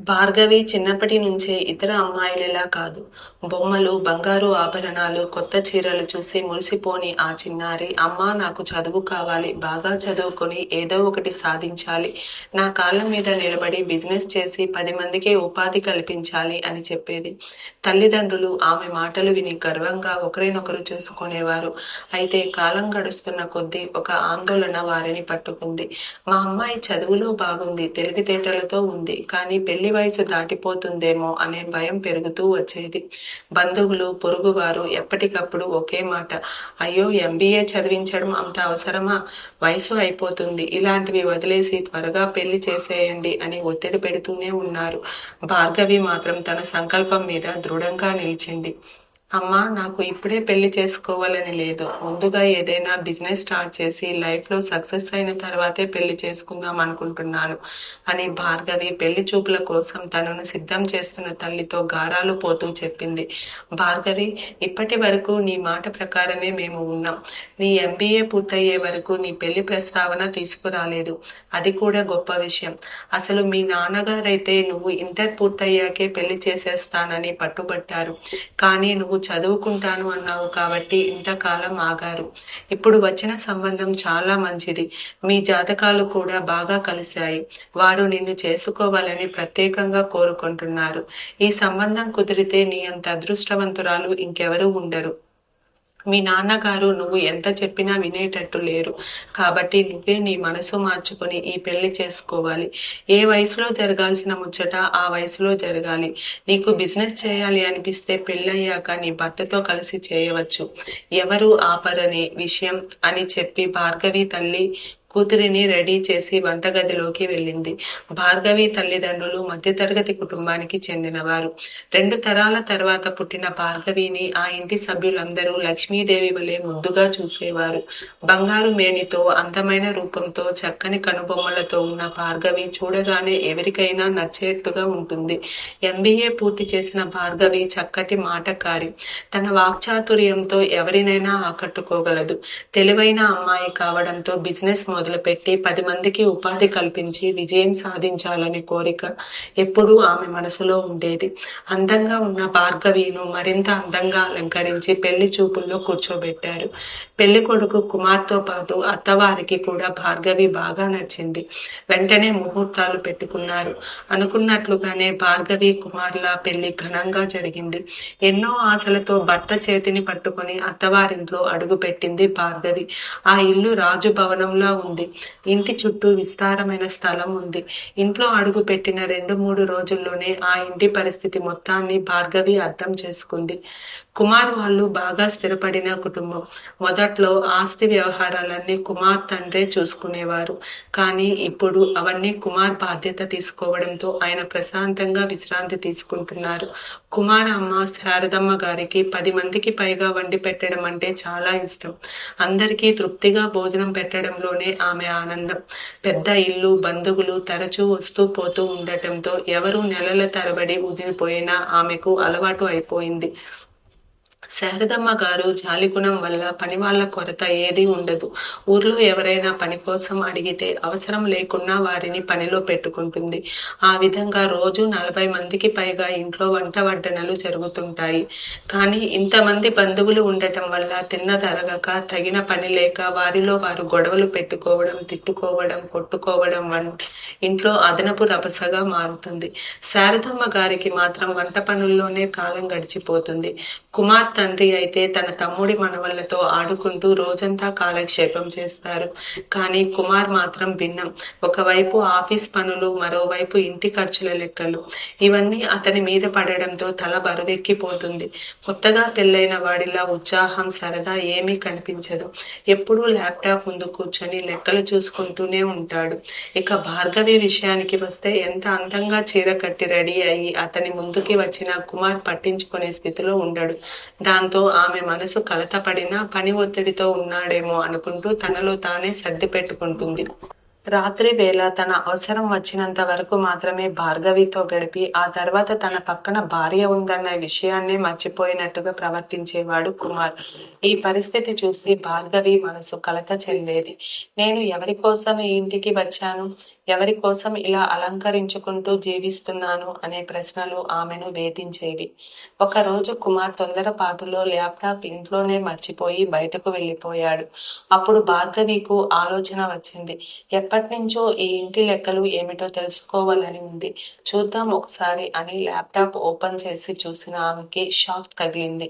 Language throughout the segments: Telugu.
భార్గవి చిన్నప్పటి నుంచే ఇతర అమ్మాయిలలా కాదు. బొమ్మలు బంగారు ఆభరణాలు కొత్త చీరలు చూసి మురిసిపోని ఆ చిన్నారి అమ్మ నాకు చదువు కావాలి బాగా చదువుకొని ఏదో ఒకటి సాధించాలి. నా కాళ్ళ మీద నిలబడి బిజినెస్ చేసి పది మందికి ఉపాధి కల్పించాలి అని చెప్పేది. తల్లిదండ్రులు ఆమె మాటలు విని గర్వంగా ఒకరినొకరు చూసుకునేవారు. అయితే కాలం గడుస్తున్న కొద్దీ ఒక ఆందోళన వారిని పట్టుకుంది. మా అమ్మాయి చదువులో బాగుంది తెలివితేటలతో ఉంది కానీ పెళ్ళి వయసు దాటిపోతుందేమో అనే భయం పెరుగుతూ వచ్చేది. బంధువులు పొరుగువారు ఎప్పటికప్పుడు ఒకే మాట. అయ్యో ఎంబీఏ చదివించడం అంత అవసరమా? వయసు అయిపోతుంది. ఇలాంటివి వదిలేసి త్వరగా పెళ్ళి చేసేయండి అని ఒత్తిడి పెడుతూనే ఉన్నారు. భార్గవి మాత్రం తన సంకల్పం మీద దృఢంగా నిలిచింది. అమ్మా నాకు ఇప్పుడే పెళ్ళి చేసుకోవాలని లేదు. ముందుగా ఏదైనా బిజినెస్ స్టార్ట్ చేసి లైఫ్లో సక్సెస్ అయిన తర్వాతే పెళ్ళి చేసుకుందాం అనుకుంటున్నాను అని భార్గవి పెళ్ళి చూపుల కోసం తనను సిద్ధం చేస్తున్న తల్లితో గారాలు పోతూ చెప్పింది. భార్గవి ఇప్పటి వరకు నీ మాట ప్రకారమే మేము ఉన్నాం. నీ ఎంబీఏ పూర్తయ్యే వరకు నీ పెళ్ళి ప్రస్తావన తీసుకురాలేదు. అది కూడా గొప్ప విషయం. అసలు మీ నాన్నగారైతే నువ్వు ఇంటర్ పూర్తయ్యాకే పెళ్ళి చేసేస్తానని పట్టుబట్టారు. కానీ నువ్వు చదువుకుంటాను అన్నావు కాబట్టి ఇంతకాలం ఆగారు. ఇప్పుడు వచ్చిన సంబంధం చాలా మంచిది. మీ జాతకాలు కూడా బాగా కలిశాయి. వారు నిన్ను చేసుకోవాలని ప్రత్యేకంగా కోరుకుంటున్నారు. ఈ సంబంధం కుదిరితే నీ అంత అదృష్టవంతురాలు ఇంకెవరూ ఉండరు. మీ నాన్నగారు నువ్వు ఎంత చెప్పినా వినేటట్టు లేరు. కాబట్టి నువ్వే నీ మనసు మార్చుకొని ఈ పెళ్ళి చేసుకోవాలి. ఏ వయసులో జరగాల్సిన ముచ్చట ఆ వయసులో జరగాలి. నీకు బిజినెస్ చేయాలి అనిపిస్తే పెళ్ళయ్యాక నీ భర్తతో కలిసి చేయవచ్చు. ఎవరు ఆపరనే విషయం అని చెప్పి భార్గవి తల్లి కూతురిని రెడీ చేసి వంటగదిలోకి వెళ్ళింది. భార్గవి తల్లిదండ్రులు మధ్యతరగతి కుటుంబానికి చెందినవారు. రెండు తరాల తర్వాత పుట్టిన భార్గవిని ఆ ఇంటి సభ్యులందరూ లక్ష్మీదేవి వలె ముద్దుగా చూసేవారు. బంగారు మేనితో అందమైన రూపంతో చక్కని కనుబొమ్మలతో ఉన్న భార్గవి చూడగానే ఎవరికైనా నచ్చేట్టుగా ఉంటుంది. ఎంబీఏ పూర్తి చేసిన భార్గవి చక్కటి మాటకారి. తన వాక్చాతుర్యంతో ఎవరినైనా ఆకట్టుకోగలదు. తెలివైన అమ్మాయి కావడంతో బిజినెస్ మొదలుపెట్టి పది మందికి ఉపాధి కల్పించి విజయం సాధించాలనే కోరిక ఎప్పుడూ ఆమె మనసులో ఉండేది. అందంగా ఉన్న భార్గవిను మరింత అందంగా అలంకరించి పెళ్ళి చూపుల్లో కూర్చోబెట్టారు. పెళ్ళి కొడుకు కుమార్తో పాటు అత్తవారికి కూడా భార్గవి బాగా నచ్చింది. వెంటనే ముహూర్తాలు పెట్టుకున్నారు. అనుకున్నట్లుగానే భార్గవి కుమార్ల పెళ్ళి ఘనంగా జరిగింది. ఎన్నో ఆశలతో భర్త చేతిని పట్టుకుని అత్తవారింట్లో అడుగుపెట్టింది భార్గవి. ఆ ఇల్లు రాజు భవనంలో ఉంది. ఇంటి చుట్టూ విస్తారమైన స్థలం ఉంది. ఇంట్లో అడుగు పెట్టిన రెండు మూడు రోజుల్లోనే ఆ ఇంటి పరిస్థితి మొత్తాన్ని భార్గవి అర్థం చేసుకుంది. కుమార్ వాళ్ళు బాగా స్థిరపడిన కుటుంబం. మొదట్లో ఆస్తి వ్యవహారాలన్నీ కుమార్ తండ్రే చూసుకునేవారు. కానీ ఇప్పుడు అవన్నీ కుమార్ బాధ్యత తీసుకోవడంతో ఆయన ప్రశాంతంగా విశ్రాంతి తీసుకుంటున్నారు. కుమార్ అమ్మ శారదమ్మ గారికి పది మందికి పైగా వండి పెట్టడం అంటే చాలా ఇష్టం. అందరికీ తృప్తిగా భోజనం పెట్టడంలోనే ఆమె ఆనందం. పెద్ద ఇల్లు బంధువులు తరచూ వస్తూ పోతూ ఉండటంతో ఎవరు నెలల తరబడి ఉదిరిపోయినా ఆమెకు అలవాటు అయిపోయింది. శారదమ్మ గారు జాలిగుణం వల్ల పని వాళ్ళ కొరత ఏదీ ఉండదు. ఊర్లో ఎవరైనా పని కోసం అడిగితే అవసరం లేకున్నా వారిని పనిలో పెట్టుకుంటుంది. ఆ విధంగా రోజు నలభై మందికి పైగా ఇంట్లో వంట వడ్డనలు జరుగుతుంటాయి. కానీ ఇంతమంది బంధువులు ఉండటం వల్ల తిన్న తరగక తగిన పని లేక వారిలో వారు గొడవలు పెట్టుకోవడం తిట్టుకోవడం కొట్టుకోవడం వంటి ఇంట్లో అదనపు రభసగా మారుతుంది. శారదమ్మ గారికి మాత్రం వంట పనుల్లోనే కాలం గడిచిపోతుంది. కుమార్తె తండ్రి అయితే తన తమ్ముడి మనవళ్ళతో ఆడుకుంటూ రోజంతా కాలక్షేపం చేస్తారు. కానీ కుమార్ మాత్రం భిన్నం. ఒకవైపు ఆఫీస్ పనులు మరోవైపు ఇంటి ఖర్చుల లెక్కలు. ఇవన్నీ అతని మీద పడడంతో తల బరువెక్కిపోతుంది. కొత్తగా పెళ్ళైన వాడిలా ఉత్సాహం సరదా ఏమీ కనిపించదు. ఎప్పుడూ ల్యాప్టాప్ ముందు కూర్చొని లెక్కలు చూసుకుంటూనే ఉంటాడు. ఇక భార్గవి విషయానికి వస్తే ఎంత అందంగా చీర కట్టి రెడీ అయ్యి అతని ముందుకి వచ్చిన కుమార్ పట్టించుకునే స్థితిలో ఉండడు. దాంతో ఆమె మనసు కలతపడినా పని ఒత్తిడితో ఉన్నాడేమో అనుకుంటూ తనలో తానే సర్ది పెట్టుకుంటుంది. రాత్రి వేళ తన అవసరం వచ్చినంత వరకు మాత్రమే భార్గవితో గడిపి ఆ తర్వాత తన పక్కన భార్య ఉందన్న విషయాన్నే మర్చిపోయినట్టుగా ప్రవర్తించేవాడు కుమార్. ఈ పరిస్థితి చూసి భార్గవి మనసు కలత చెందేది. నేను ఎవరి కోసం ఈ ఇంటికి వచ్చాను? ఎవరి కోసం ఇలా అలంకరించుకుంటూ జీవిస్తున్నాను అనే ప్రశ్నలు ఆమెను వేధించేవి. ఒకరోజు కుమార్ తొందరపాటులో ల్యాప్టాప్ ఇంట్లోనే మర్చిపోయి బయటకు వెళ్ళిపోయాడు. అప్పుడు భార్గవికు ఆలోచన వచ్చింది. ఎప్పటి నుంచో ఈ ఇంటి లెక్కలు ఏమిటో తెలుసుకోవాలని ఉంది. చూద్దాం ఒకసారి అని ల్యాప్టాప్ ఓపెన్ చేసి చూసిన ఆమెకి షాక్ తగిలింది.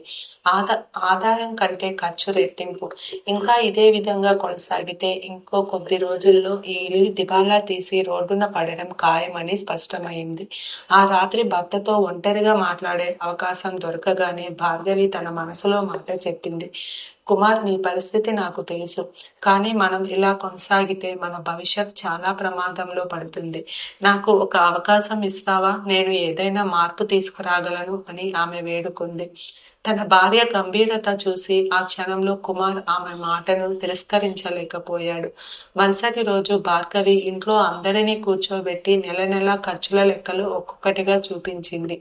ఆదా ఆదాయం కంటే ఖర్చు రెట్టింపు. ఇంకా ఇదే విధంగా కొనసాగితే ఇంకో కొద్ది రోజుల్లో ఈ ఇల్లు దివాలా తీసి రోడ్డున పడడం ఖాయమని స్పష్టమైంది. ఆ రాత్రి భర్తతో ఒంటరిగా మాట్లాడే అవకాశం దొరకగానే భార్గవి తన మనసులో మాట చెప్పింది. కుమార్ నీ పరిస్థితి నాకు తెలుసు. కానీ మనం ఇలా కొనసాగితే మన భవిష్యత్ చాలా ప్రమాదంలో పడుతుంది. నాకు ఒక అవకాశం ఇస్తావా? నేను ఏదైనా మార్పు తీసుకురాగలను అని ఆమె వేడుకుంది. తన భార్య గంభీరత చూసి ఆ క్షణంలో కుమార్ ఆమె మాటను తిరస్కరించలేకపోయాడు. మరుసటి రోజు భార్గవి ఇంట్లో అందరినీ కూర్చోబెట్టి నెల నెల ఖర్చుల లెక్కలు ఒక్కొక్కటిగా చూపించింది.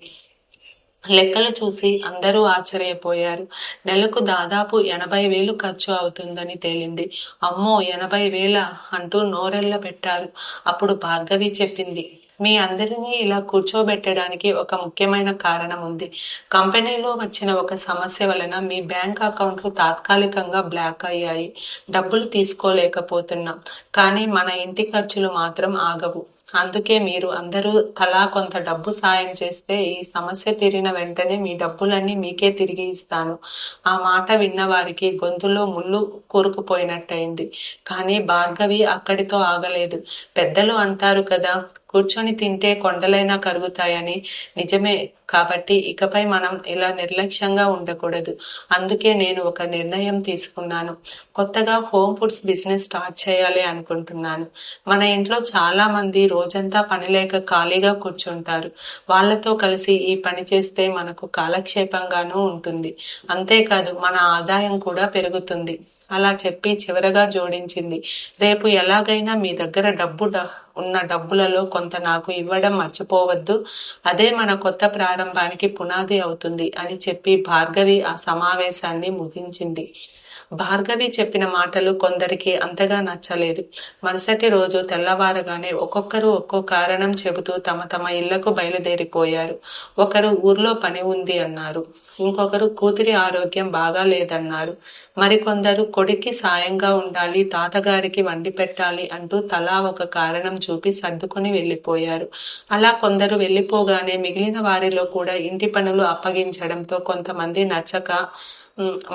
లెక్కలు చూసి అందరూ ఆశ్చర్యపోయారు. నెలకు దాదాపు ఎనభై వేలు ఖర్చు అవుతుందని తేలింది. అమ్మో ఎనభై వేల అంటూ నోరెళ్ళ పెట్టారు అప్పుడు భార్గవి చెప్పింది మీ అందరినీ ఇలా కూర్చోబెట్టడానికి ఒక ముఖ్యమైన కారణం ఉంది. కంపెనీలో వచ్చిన ఒక సమస్య వలన మీ బ్యాంక్ అకౌంట్లు తాత్కాలికంగా బ్లాక్ అయ్యాయి. డబ్బులు తీసుకోలేకపోతున్నాం. కానీ మన ఇంటి ఖర్చులు మాత్రం ఆగవు. అందుకే మీరు అందరూ తలా కొంత డబ్బు సాయం చేస్తే ఈ సమస్య తీరిన వెంటనే మీ డబ్బులన్నీ మీకే తిరిగి ఇస్తాను. ఆ మాట విన్న వారికి గొంతులో ముళ్ళు కూరుకుపోయినట్టయింది. కానీ భార్గవి అక్కడితో ఆగలేదు. పెద్దలు అంటారు కదా కూర్చొని తింటే కొండలైనా కరుగుతాయని. నిజమే కాబట్టి ఇకపై మనం ఇలా నిర్లక్ష్యంగా ఉండకూడదు. అందుకే నేను ఒక నిర్ణయం తీసుకున్నాను. కొత్తగా హోమ్ ఫుడ్స్ బిజినెస్ స్టార్ట్ చేయాలి అనుకుంటున్నాను. మన ఇంట్లో చాలా మంది రోజంతా పని లేక ఖాళీగా కూర్చుంటారు. వాళ్ళతో కలిసి ఈ పని చేస్తే మనకు కాలక్షేపంగానూ ఉంటుంది. అంతేకాదు మన ఆదాయం కూడా పెరుగుతుంది. అలా చెప్పి చివరగా జోడించింది. రేపు ఎలాగైనా మీ దగ్గర డబ్బు ఉన్న డబ్బులలో కొంత నాకు ఇవ్వడం మర్చిపోవద్దు. అదే మన కొత్త ప్రారంభానికి పునాది అవుతుంది అని చెప్పి భార్గవి ఆ సమావేశాన్ని ముగించింది. భార్గవి చెప్పిన మాటలు కొందరికి అంతగా నచ్చలేదు. మరుసటి రోజు తెల్లవారగానే ఒక్కొక్కరు ఒక్కో కారణం చెబుతూ తమ తమ ఇళ్ళకు బయలుదేరిపోయారు. ఒకరు ఊర్లో పని ఉంది అన్నారు. ఇంకొకరు కూతురి ఆరోగ్యం బాగా లేదన్నారు. మరికొందరు కొడుక్కి సాయంగా ఉండాలి తాతగారికి వండి పెట్టాలి అంటూ తలా ఒక కారణం చూపి సర్దుకుని వెళ్ళిపోయారు. అలా కొందరు వెళ్ళిపోగానే మిగిలిన వారిలో కూడా ఇంటి పనులు అప్పగించడంతో కొంతమంది నచ్చక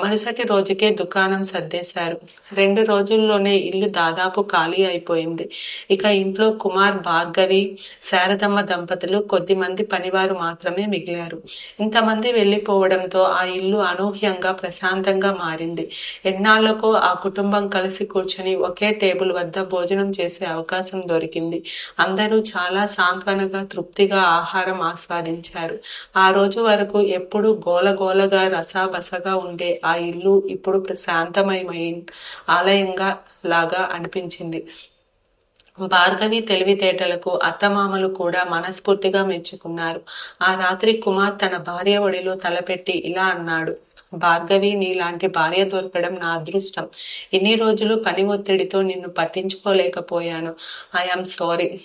మరుసటి రోజుకే దుకాణం సర్దేశారు. రెండు రోజుల్లోనే ఇల్లు దాదాపు ఖాళీ అయిపోయింది. ఇక ఇంట్లో కుమార్ భార్గవి శారదమ్మ దంపతులు కొద్దిమంది పనివారు మాత్రమే మిగిలారు. ఇంతమంది వెళ్ళిపోవడం ఉండడంతో ఆ ఇల్లు అనూహ్యంగా ప్రశాంతంగా మారింది. ఎన్నాళ్ళకో ఆ కుటుంబం కలిసి కూర్చొని ఒకే టేబుల్ వద్ద భోజనం చేసే అవకాశం దొరికింది. అందరూ చాలా సాంత్వనగా తృప్తిగా ఆహారం ఆస్వాదించారు. ఆ రోజు వరకు ఎప్పుడు గోలగోలగా రసాబసగా ఉండే ఆ ఇల్లు ఇప్పుడు ప్రశాంతమయమైన ఆలయంగా లాగా అనిపించింది. భార్గవి తెలివితేటలకు అత్తమామలు కూడా మనస్ఫూర్తిగా మెచ్చుకున్నారు. ఆ రాత్రి కుమార్ తన భార్య ఒడిలో తలపెట్టి ఇలా అన్నాడు భార్గవి నీలాంటి భార్య దొరకడం నా అదృష్టం. ఇన్ని రోజులు పని ఒత్తిడితో నిన్ను పట్టించుకోలేకపోయాను. ఐఎమ్ సారీ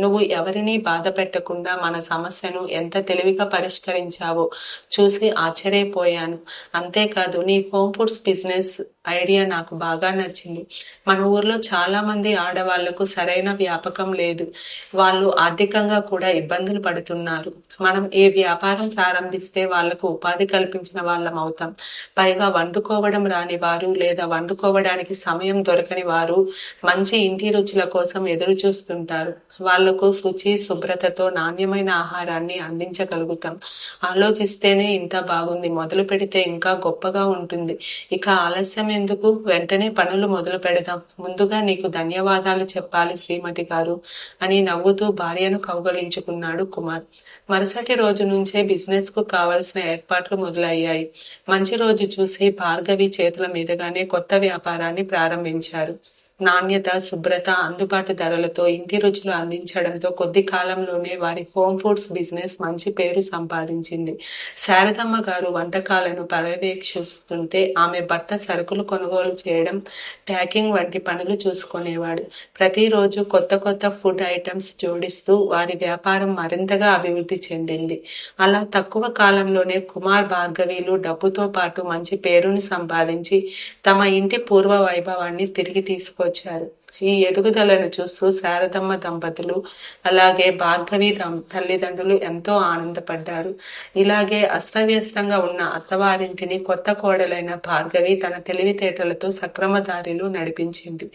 నువ్వు ఎవరినీ బాధ పెట్టకుండా మన సమస్యను ఎంత తెలివిగా పరిష్కరించావో చూసి ఆశ్చర్యపోయాను. అంతేకాదు నీ హోమ్ ఫుడ్స్ బిజినెస్ ఐడియా నాకు బాగా నచ్చింది. మన ఊర్లో చాలా మంది ఆడవాళ్ళకు సరైన వ్యాపకం లేదు. వాళ్ళు ఆర్థికంగా కూడా ఇబ్బందులు పడుతున్నారు. మనం ఏ వ్యాపారం ప్రారంభిస్తే వాళ్ళకు ఉపాధి కల్పించిన వాళ్ళం అవుతాం. పైగా వండుకోవడం రాని వారు లేదా వండుకోవడానికి సమయం దొరకని వారు మంచి ఇంటి రుచుల కోసం ఎదురు చూస్తుంటారు. వాళ్ళకు శుచి శుభ్రతతో నాణ్యమైన ఆహారాన్ని అందించగలుగుతాం. ఆలోచిస్తేనే ఇంత బాగుంది. మొదలు పెడితే ఇంకా గొప్పగా ఉంటుంది. ఇక ఆలస్యం ఎందుకు వెంటనే పనులు మొదలు పెడదాం. ముందుగా నీకు ధన్యవాదాలు చెప్పాలి శ్రీమతి గారు అని నవ్వుతూ భార్యను కౌగలించుకున్నాడు కుమార్. మరుసటి రోజు నుంచే బిజినెస్కు కావలసిన ఏర్పాట్లు మొదలయ్యాయి. మంచి రోజు చూసి భార్గవి చేతుల మీదుగానే కొత్త వ్యాపారాన్ని ప్రారంభించారు. నాణ్యత శుభ్రత అందుబాటు ధరలతో ఇంటి రుచులు అందించడంతో కొద్ది కాలంలోనే వారి హోమ్ ఫుడ్స్ బిజినెస్ మంచి పేరు సంపాదించింది. శారదమ్మ గారు వంటకాలను పర్యవేక్షిస్తుంటే ఆమె భర్త సరుకులు కొనుగోలు చేయడం ప్యాకింగ్ వంటి పనులు చూసుకునేవాడు. ప్రతిరోజు కొత్త కొత్త ఫుడ్ ఐటమ్స్ జోడిస్తూ వారి వ్యాపారం మరింతగా అభివృద్ధి చెందింది. అలా తక్కువ కాలంలోనే కుమార్ భార్గవీలు డబ్బుతో పాటు మంచి పేరుని సంపాదించి తమ ఇంటి పూర్వ వైభవాన్ని తిరిగి తీసుకొచ్చారు. ఈ ఎదుగుదలను చూస్తూ శారదమ్మ దంపతులు అలాగే భార్గవి దం తల్లిదండ్రులు ఎంతో ఆనందపడ్డారు. ఇలాగే అస్తవ్యస్తంగా ఉన్న అత్తవారింటిని కొత్త కోడలైన భార్గవి తన తెలివితేటలతో సక్రమ దారిలో నడిపించింది.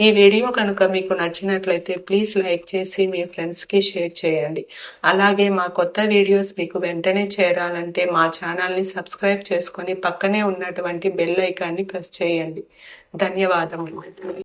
ఈ వీడియో కనుక మీకు నచ్చినట్లయితే ప్లీజ్ లైక్ చేసి మీ ఫ్రెండ్స్కి షేర్ చేయండి. అలాగే మా కొత్త వీడియోస్ మీకు వెంటనే చేరాలంటే మా ఛానల్ని సబ్స్క్రైబ్ చేసుకొని పక్కనే ఉన్నటువంటి బెల్ ఐకాన్ని ప్రెస్ చేయండి. ధన్యవాదములు.